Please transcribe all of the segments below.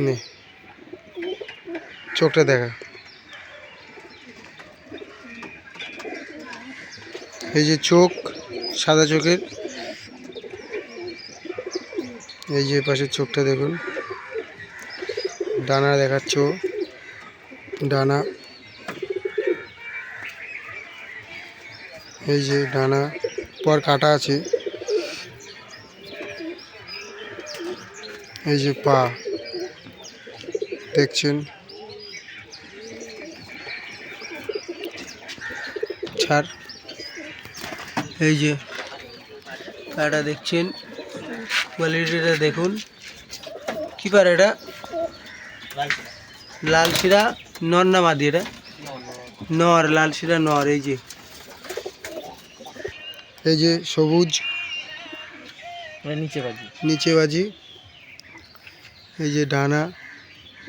নে। চোখটা দেখা। এই যে চোখ, সাদা চোখের। এই যে পাশের চোখটা দেখুন। ডানা দেখাচ্ছ ডানা। এই যে ডানা, পর কাটা আছে। এই যে পা। দেখছেন। ছাড়। এই যে এটা দেখছেন। কোয়ালিটিটা দেখুন। কি পার এটা? লাল শিরা নর না মাদি এটা? নর লাল শিরা নর এই যে। এই যে সবুজ। নিচে বাজি। নিচে বাজি। এই যে ডানা।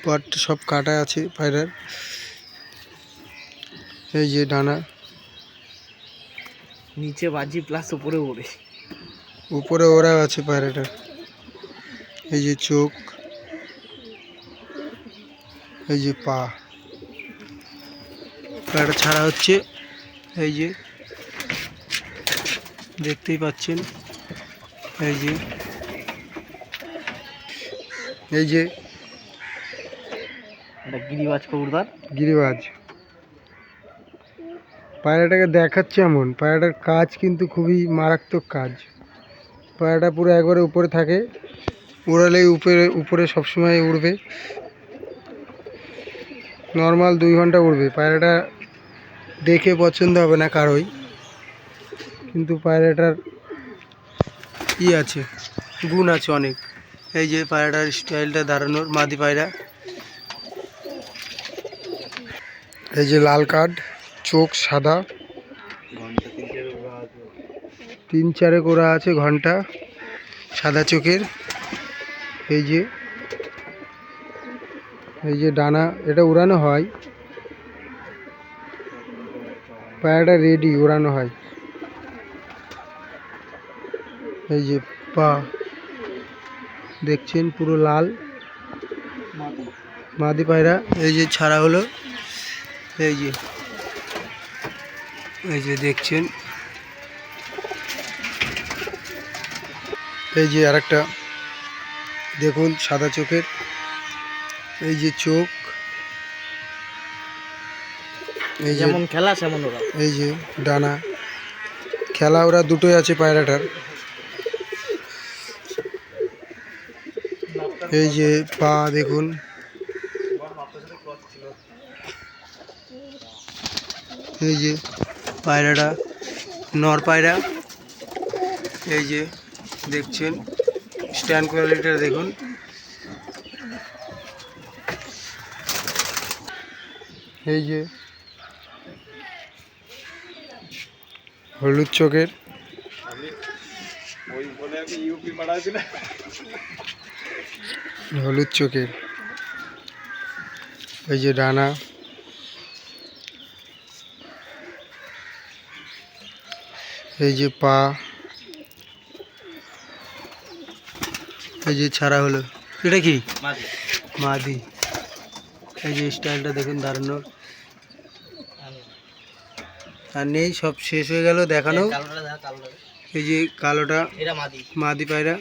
পট সব কাটা আছে পায়রার এই যে ডানা। নিচে বাজি প্লাস উপরে ওড়ে। উপরে ওরা আছে পায়রাটার এই যে চোখ। এই যে পা। পায়রাটা ছাড়া হচ্ছে। এই যে। দেখতেই পাচ্ছেন। এই যে। এই যে গিরিবাজ গিরিবাজ। পায়রাটাকে দেখাচ্ছে এমন। পায়রাটার কাজ কিন্তু খুবই মারাত্মক কাজ। পায়রাটা পুরো একবারে উপরে থাকে। উড়ালেই উপরে উপরে সবসময় উড়বে। নর্মাল দুই ঘণ্টা উড়বে। পায়রাটা দেখে পছন্দ হবে না কারোই। কিন্তু পায়রাটার ই আছে, গুণ আছে অনেক। এই যে পায়রাটার স্টাইলটা দাঁড়ানোর মাদি পায়রা। এই যে লাল কার্ড, চোখ সাদা। তিন চারে করা আছে ঘণ্টা, সাদা চোখের। এই যে এই যে ডানা, এটা উড়ানো হয়। পায়াটা রেডি, উড়ানো হয়। এই যে পা, দেখছেন পুরো লাল। মাদি পায়রা, এই যে ছাড়া হলো। এই যে। এই যে দেখছেন। এই যে আরেকটা দেখুন সাদা চোখের। এই যে চোখ। এই যেমন খেলা সেমন ওরা। এই যে ডানা। খেলা ওরা দুটোই আছে পায়রাটার। এই যে পা দেখুন। এই যে পায়রাটা নর পায়রা। এই যে দেখছেন স্ট্যান্ড কোয়ালিটিটা দেখুন। এই যে হলুদ চোখের। হলুদ চোখের। এই যে ডানা। এই যে পা। এই যে ছাড়া হলো। এটা কি? মাদি। এই যে স্টাইলটা দেখুন দাঁড়ানোর আর নেই সব শেষ হয়ে গেল দেখানো। এই যে কালোটা মাদি। মাদি পায়রা।